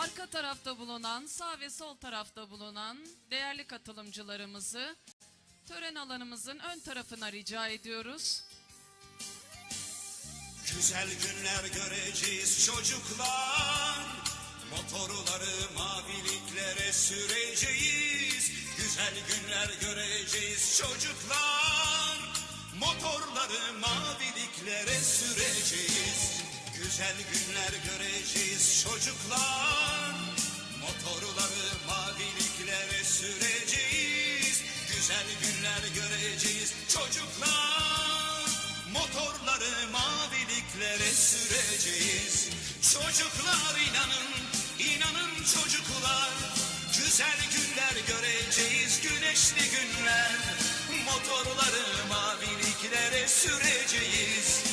arka tarafta bulunan, sağ ve sol tarafta bulunan değerli katılımcılarımızı tören alanımızın ön tarafına rica ediyoruz. Güzel günler göreceğiz çocuklar. Motorları maviliklere süreceğiz. Güzel günler göreceğiz çocuklar. Motorları maviliklere süreceğiz Güzel günler göreceğiz çocuklar. Motorları maviliklere süreceğiz. Güzel günler göreceğiz çocuklar. Motorları maviliklere süreceğiz. Çocuklar inanın, inanın çocuklar. Güzel günler göreceğiz, güneşli günler. Motorları maviliklere süreceğiz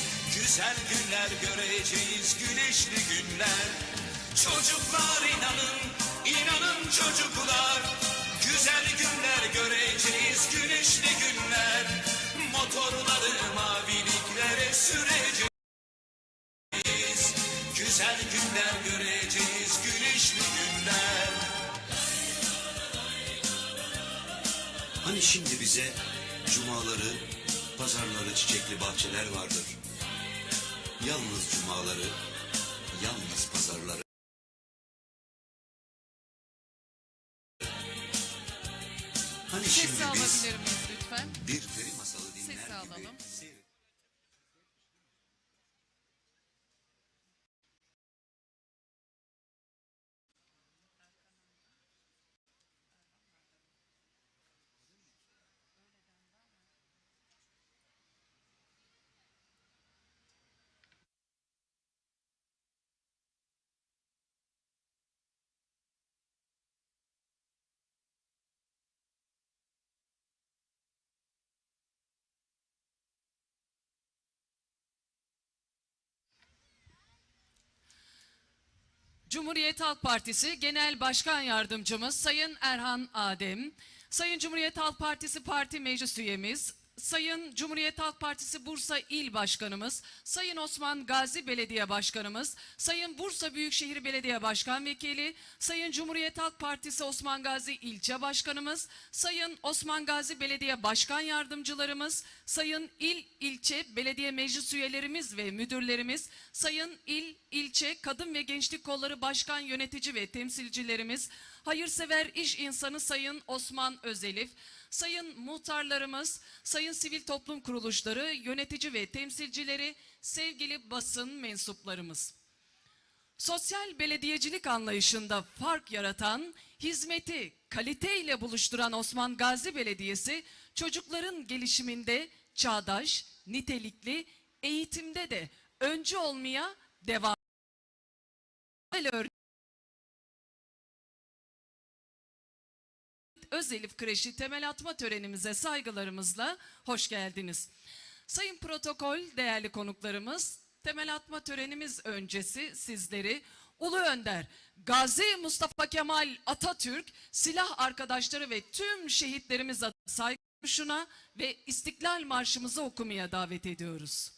Güzel günler göreceğiz, güneşli günler. Çocuklar inanın, inanın çocuklar. Güzel günler göreceğiz, güneşli günler. Motorları maviliklere süreceğiz. Güzel günler göreceğiz, güneşli günler. Hani şimdi bize cumaları, pazarları çiçekli bahçeler vardır. Yalnız cumaları, yalnız pazarları. Hani Sesi şimdi biz alabilir miyiz lütfen? bir peri masalı dinler Sesi gibi alalım. Cumhuriyet Halk Partisi Genel Başkan Yardımcımız Sayın Erhan Adem, Sayın Cumhuriyet Halk Partisi Parti Meclis Üyemiz, Sayın Cumhuriyet Halk Partisi Bursa İl Başkanımız, Sayın Osman Gazi Belediye Başkanımız, Sayın Bursa Büyükşehir Belediye Başkan Vekili, Sayın Cumhuriyet Halk Partisi Osman Gazi İlçe Başkanımız, Sayın Osman Gazi Belediye Başkan Yardımcılarımız, Sayın İl İlçe Belediye Meclis Üyelerimiz ve müdürlerimiz, Sayın İl İlçe Kadın ve Gençlik Kolları Başkan Yönetici ve temsilcilerimiz, hayırsever iş insanı Sayın Osman Özelif, Sayın muhtarlarımız, sayın sivil toplum kuruluşları, yönetici ve temsilcileri, sevgili basın mensuplarımız. Sosyal belediyecilik anlayışında fark yaratan, hizmeti kaliteyle buluşturan Osman Gazi Belediyesi, çocukların gelişiminde çağdaş, nitelikli, eğitimde de öncü olmaya devam ediyor. Özelif Kreşi temel atma törenimize saygılarımızla hoş geldiniz. Sayın protokol, değerli konuklarımız, temel atma törenimiz öncesi sizleri Ulu Önder, Gazi Mustafa Kemal Atatürk, silah arkadaşları ve tüm şehitlerimiz saygı duruşuna ve İstiklal Marşımızı okumaya davet ediyoruz.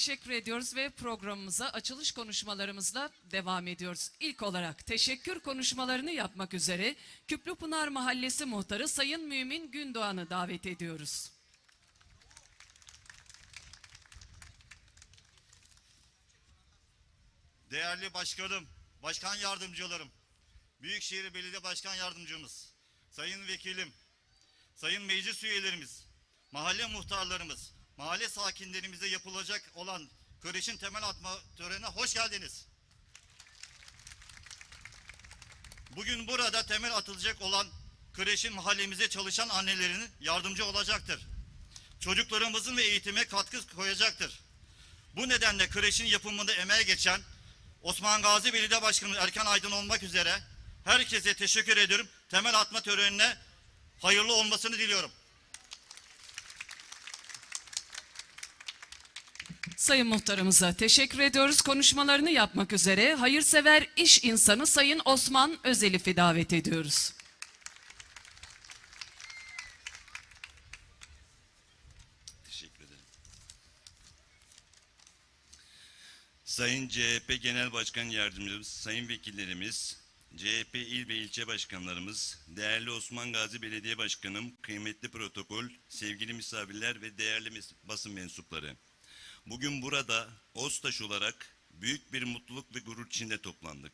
Teşekkür ediyoruz ve programımıza açılış konuşmalarımızla devam ediyoruz. İlk olarak teşekkür konuşmalarını yapmak üzere Küplüpınar Mahallesi Muhtarı Sayın Mümin Gündoğan'ı davet ediyoruz. Değerli başkanım, başkan yardımcılarım, Büyükşehir Belediye Başkan Yardımcımız, sayın vekilim, sayın meclis üyelerimiz, mahalle muhtarlarımız, mahalle sakinlerimize yapılacak olan kreşin temel atma törenine hoş geldiniz. Bugün burada temel atılacak olan kreşin mahallemize çalışan annelerinin yardımcı olacaktır. Çocuklarımızın ve eğitime katkı koyacaktır. Bu nedenle kreşin yapımında emeğe geçen Osman Gazi Belediye Başkanı Erkan Aydın olmak üzere herkese teşekkür ediyorum. Temel atma törenine hayırlı olmasını diliyorum. Sayın Muhtarımıza teşekkür ediyoruz. Konuşmalarını yapmak üzere hayırsever iş insanı Sayın Osman Özelif'i davet ediyoruz. Teşekkür ederim. Sayın CHP Genel Başkan Yardımcımız, sayın vekillerimiz, CHP il ve ilçe başkanlarımız, değerli Osman Gazi Belediye Başkanım, kıymetli protokol, sevgili misafirler ve değerli basın mensupları. Bugün burada Ostaş olarak büyük bir mutluluk ve gurur içinde toplandık.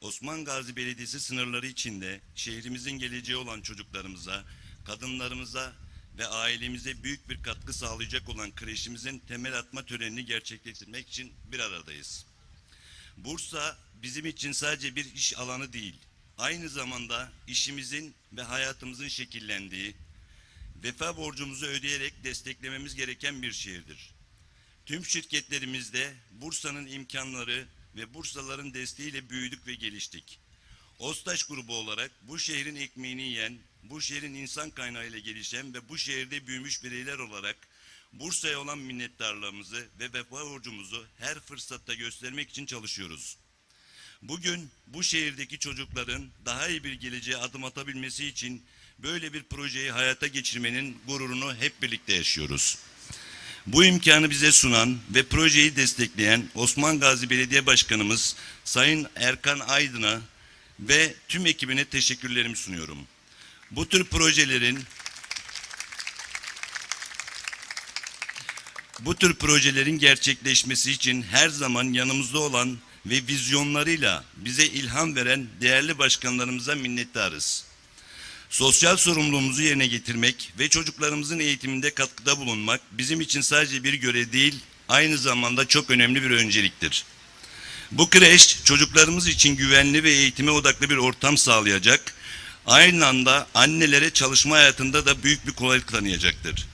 Osman Gazi Belediyesi sınırları içinde şehrimizin geleceği olan çocuklarımıza, kadınlarımıza ve ailemize büyük bir katkı sağlayacak olan kreşimizin temel atma törenini gerçekleştirmek için bir aradayız. Bursa bizim için sadece bir iş alanı değil, aynı zamanda işimizin ve hayatımızın şekillendiği, vefa borcumuzu ödeyerek desteklememiz gereken bir şehirdir. Tüm şirketlerimizde Bursa'nın imkanları ve Bursalıların desteğiyle büyüdük ve geliştik. Ostaş grubu olarak bu şehrin ekmeğini yiyen, bu şehrin insan kaynağıyla gelişen ve bu şehirde büyümüş bireyler olarak Bursa'ya olan minnettarlığımızı ve vefa borcumuzu her fırsatta göstermek için çalışıyoruz. Bugün bu şehirdeki çocukların daha iyi bir geleceğe adım atabilmesi için böyle bir projeyi hayata geçirmenin gururunu hep birlikte yaşıyoruz. Bu imkanı bize sunan ve projeyi destekleyen Osman Gazi Belediye Başkanımız Sayın Erkan Aydın'a ve tüm ekibine teşekkürlerimi sunuyorum. Bu tür projelerin bu tür projelerin gerçekleşmesi için her zaman yanımızda olan ve vizyonlarıyla bize ilham veren değerli başkanlarımıza minnettarız. Sosyal sorumluluğumuzu yerine getirmek ve çocuklarımızın eğitiminde katkıda bulunmak bizim için sadece bir görev değil, aynı zamanda çok önemli bir önceliktir. Bu kreş çocuklarımız için güvenli ve eğitime odaklı bir ortam sağlayacak, aynı anda annelere çalışma hayatında da büyük bir kolaylık tanıyacaktır.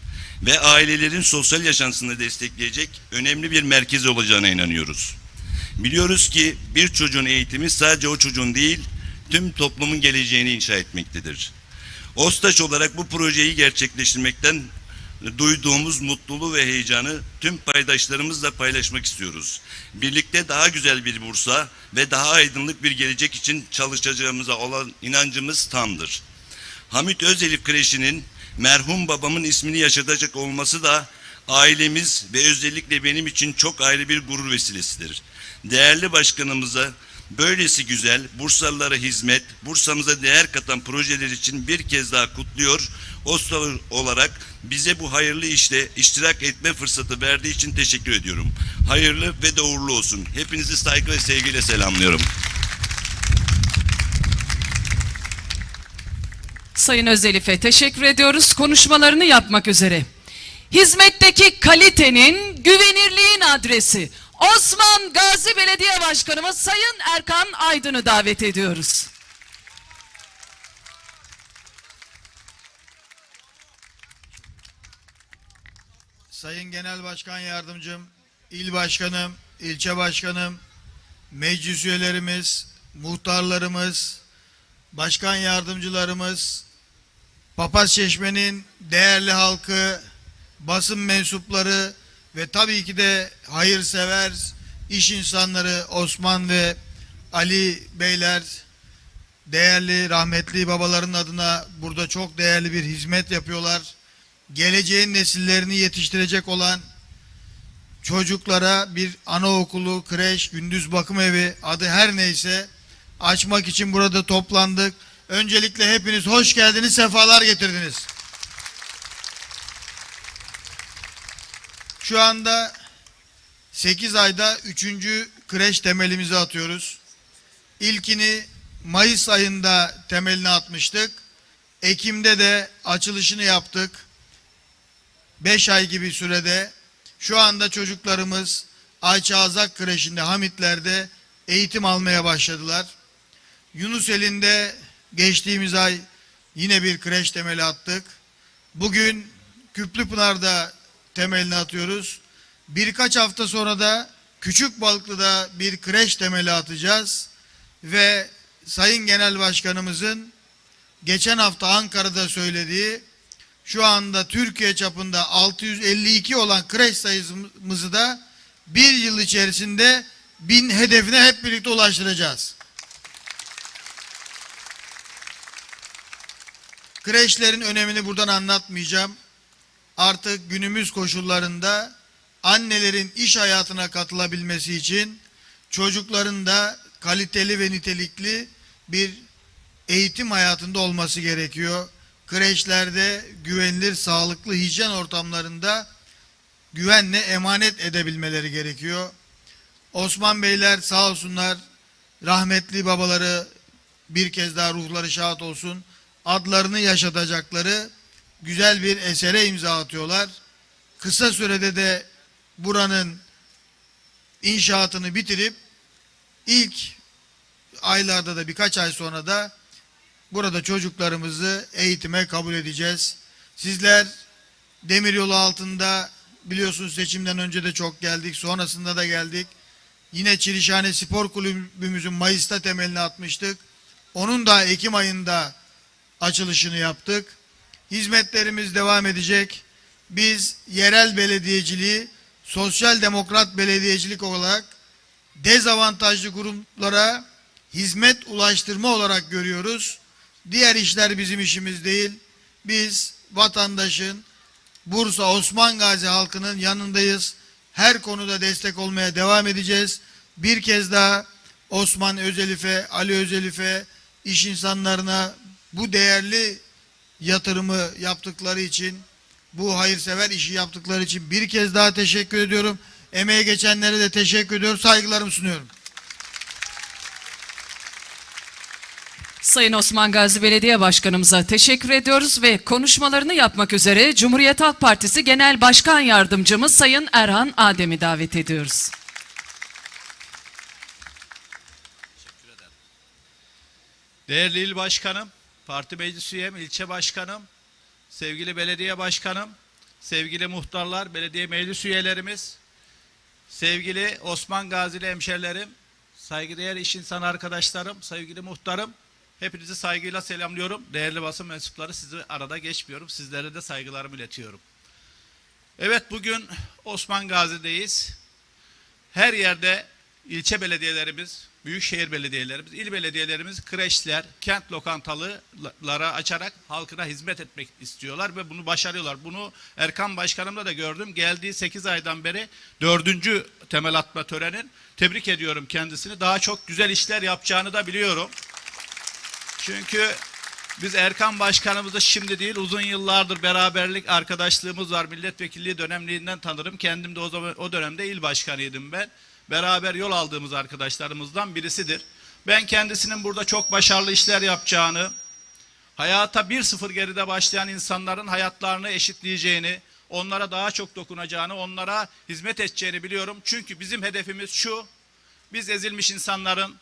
Ve ailelerin sosyal yaşantısını destekleyecek önemli bir merkez olacağına inanıyoruz. Biliyoruz ki bir çocuğun eğitimi sadece o çocuğun değil, tüm toplumun geleceğini inşa etmektedir. Ostaş olarak bu projeyi gerçekleştirmekten duyduğumuz mutluluğu ve heyecanı tüm paydaşlarımızla paylaşmak istiyoruz. Birlikte daha güzel bir Bursa ve daha aydınlık bir gelecek için çalışacağımıza olan inancımız tamdır. Hamit Özelif Kreşi'nin merhum babamın ismini yaşatacak olması da ailemiz ve özellikle benim için çok ayrı bir gurur vesilesidir. Değerli başkanımıza böylesi güzel Bursalılara hizmet, Bursa'mıza değer katan projeler için bir kez daha kutluyor. Oslo olarak bize bu hayırlı işte iştirak etme fırsatı verdiği için teşekkür ediyorum. Hayırlı ve de olsun. Hepinizi saygı ve sevgiyle selamlıyorum. Sayın Özelif'e teşekkür ediyoruz. Konuşmalarını yapmak üzere. Hizmetteki kalitenin, güvenirliğin adresi Osman Gazi Belediye Başkanımız Sayın Erkan Aydın'ı davet ediyoruz. Sayın Genel Başkan Yardımcım, İl Başkanım, ilçe Başkanım, meclis üyelerimiz, muhtarlarımız, başkan yardımcılarımız, Papaz Çeşme'nin değerli halkı, basın mensupları ve tabii ki de hayırsever iş insanları Osman ve Ali Beyler, değerli rahmetli babaların adına burada çok değerli bir hizmet yapıyorlar geleceğin nesillerini yetiştirecek olan çocuklara bir anaokulu, kreş, gündüz bakım evi adı her neyse açmak için burada toplandık. Öncelikle hepiniz hoş geldiniz, sefalar getirdiniz. Şu anda 8 ayda 3. kreş temelimizi atıyoruz. İlkini Mayıs ayında temelini atmıştık. Ekim'de de açılışını yaptık. 5 ay gibi sürede şu anda çocuklarımız Ayça Azak Kreşi'nde Hamitler'de eğitim almaya başladılar. Yunusel'inde geçtiğimiz ay yine bir kreş temeli attık. Bugün Küplüpınar'da temelini atıyoruz. Birkaç hafta sonra da Küçük Balıklı'da bir kreş temeli atacağız. Ve Sayın Genel Başkanımızın geçen hafta Ankara'da söylediği şu anda Türkiye çapında 652 olan kreş sayımızı da bir yıl içerisinde bin hedefine hep birlikte ulaştıracağız. Kreşlerin önemini buradan anlatmayacağım. Artık günümüz koşullarında annelerin iş hayatına katılabilmesi için çocukların da kaliteli ve nitelikli bir eğitim hayatında olması gerekiyor. Kreşlerde güvenilir, sağlıklı hijyen ortamlarında güvenle emanet edebilmeleri gerekiyor. Osman Beyler sağ olsunlar rahmetli babaları bir kez daha ruhları şahat olsun. Adlarını yaşatacakları güzel bir esere imza atıyorlar. Kısa sürede de buranın inşaatını bitirip ilk aylarda da birkaç ay sonra da burada çocuklarımızı eğitime kabul edeceğiz. Sizler demiryolu altında biliyorsunuz seçimden önce de çok geldik, sonrasında da geldik. Yine Çirişhane Spor Kulübümüzün Mayıs'ta temelini atmıştık. Onun da Ekim ayında açılışını yaptık. Hizmetlerimiz devam edecek. Biz yerel belediyeciliği sosyal demokrat belediyecilik olarak dezavantajlı gruplara hizmet ulaştırma olarak görüyoruz. Diğer işler bizim işimiz değil. Biz vatandaşın Bursa Osman Gazi halkının yanındayız. Her konuda destek olmaya devam edeceğiz. Bir kez daha Osman Özelif'e, Ali Özelif'e, iş insanlarına bu değerli yatırımı yaptıkları için, bu hayırsever işi yaptıkları için bir kez daha teşekkür ediyorum. Emeğe geçenlere de teşekkür ediyorum. Saygılarımı sunuyorum. Sayın Osman Gazi Belediye Başkanımıza teşekkür ediyoruz ve konuşmalarını yapmak üzere Cumhuriyet Halk Partisi Genel Başkan Yardımcımız Sayın Erhan Adem'i davet ediyoruz. Değerli il başkanım, parti meclis üyem, ilçe başkanım, sevgili belediye başkanım, sevgili muhtarlar, belediye meclis üyelerimiz, sevgili Osman Gazili hemşerilerim, saygıdeğer iş insanı arkadaşlarım, sevgili muhtarım, hepinizi saygıyla selamlıyorum. Değerli basın mensupları sizi arada geçmiyorum. Sizlere de saygılarımı iletiyorum. Evet bugün Osman Gazi'deyiz. Her yerde ilçe belediyelerimiz, büyükşehir belediyelerimiz, il belediyelerimiz kreşler, kent lokantaları açarak halkına hizmet etmek istiyorlar ve bunu başarıyorlar. Bunu Erkan Başkanımla da gördüm. Geldiği 8 aydan beri dördüncü temel atma törenin. Tebrik ediyorum kendisini. Daha çok güzel işler yapacağını da biliyorum. Çünkü biz Erkan Başkanımızı şimdi değil uzun yıllardır beraberlik arkadaşlığımız var. Milletvekilliği dönemliğinden tanırım. Kendim de o zaman o dönemde il başkanıydım ben. Beraber yol aldığımız arkadaşlarımızdan birisidir. Ben kendisinin burada çok başarılı işler yapacağını, hayata 1-0 geride başlayan insanların hayatlarını eşitleyeceğini, onlara daha çok dokunacağını, onlara hizmet edeceğini biliyorum. Çünkü bizim hedefimiz şu, biz ezilmiş insanların,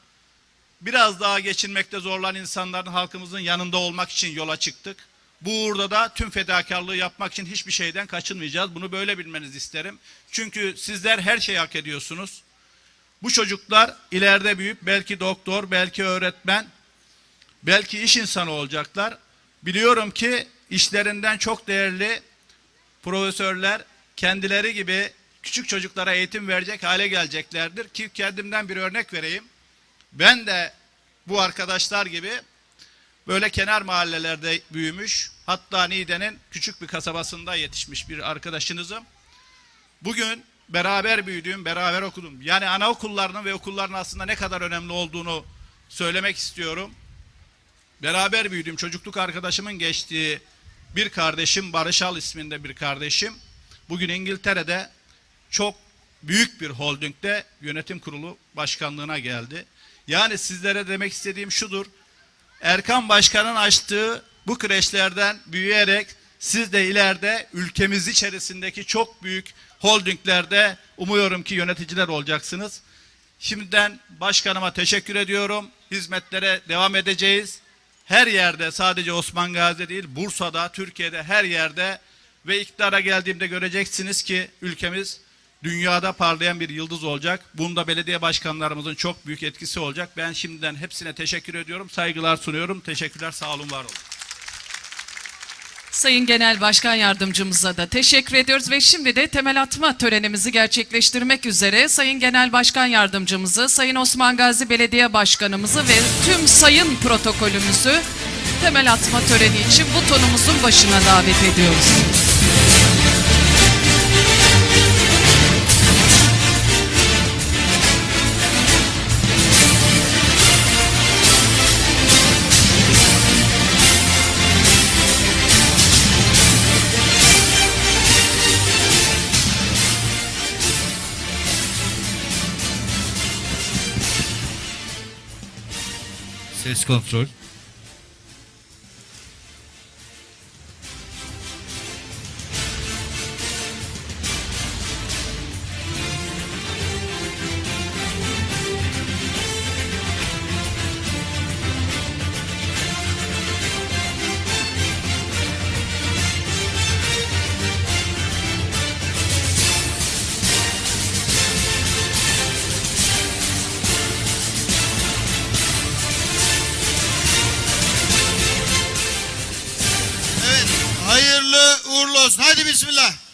biraz daha geçinmekte zorlanan insanların halkımızın yanında olmak için yola çıktık. Bu uğurda da tüm fedakarlığı yapmak için hiçbir şeyden kaçınmayacağız. Bunu böyle bilmenizi isterim. Çünkü sizler her şeyi hak ediyorsunuz. Bu çocuklar ileride büyüyüp belki doktor, belki öğretmen, belki iş insanı olacaklar. Biliyorum ki işlerinden çok değerli profesörler kendileri gibi küçük çocuklara eğitim verecek hale geleceklerdir. Ki kendimden bir örnek vereyim. Ben de bu arkadaşlar gibi böyle kenar mahallelerde büyümüş, hatta Niğde'nin küçük bir kasabasında yetişmiş bir arkadaşınızım. Bugün beraber büyüdüğüm, beraber okudum. Yani anaokullarının ve okulların aslında ne kadar önemli olduğunu söylemek istiyorum. Beraber büyüdüğüm çocukluk arkadaşımın geçtiği bir kardeşim, Barışal isminde bir kardeşim. Bugün İngiltere'de çok büyük bir holdingde yönetim kurulu başkanlığına geldi. Yani sizlere demek istediğim şudur. Erkan Başkan'ın açtığı bu kreşlerden büyüyerek siz de ileride ülkemiz içerisindeki çok büyük holdinglerde umuyorum ki yöneticiler olacaksınız. Şimdiden başkanıma teşekkür ediyorum. Hizmetlere devam edeceğiz. Her yerde sadece Osman Gazi değil Bursa'da, Türkiye'de her yerde ve iktidara geldiğimde göreceksiniz ki ülkemiz dünyada parlayan bir yıldız olacak. Bunda belediye başkanlarımızın çok büyük etkisi olacak. Ben şimdiden hepsine teşekkür ediyorum. Saygılar sunuyorum. Teşekkürler. Sağ olun, var olun. Sayın Genel Başkan Yardımcımıza da teşekkür ediyoruz ve şimdi de temel atma törenimizi gerçekleştirmek üzere Sayın Genel Başkan Yardımcımızı, Sayın Osman Gazi Belediye Başkanımızı ve tüm sayın protokolümüzü temel atma töreni için butonumuzun başına davet ediyoruz. Ses kontrol. Hadi bismillah.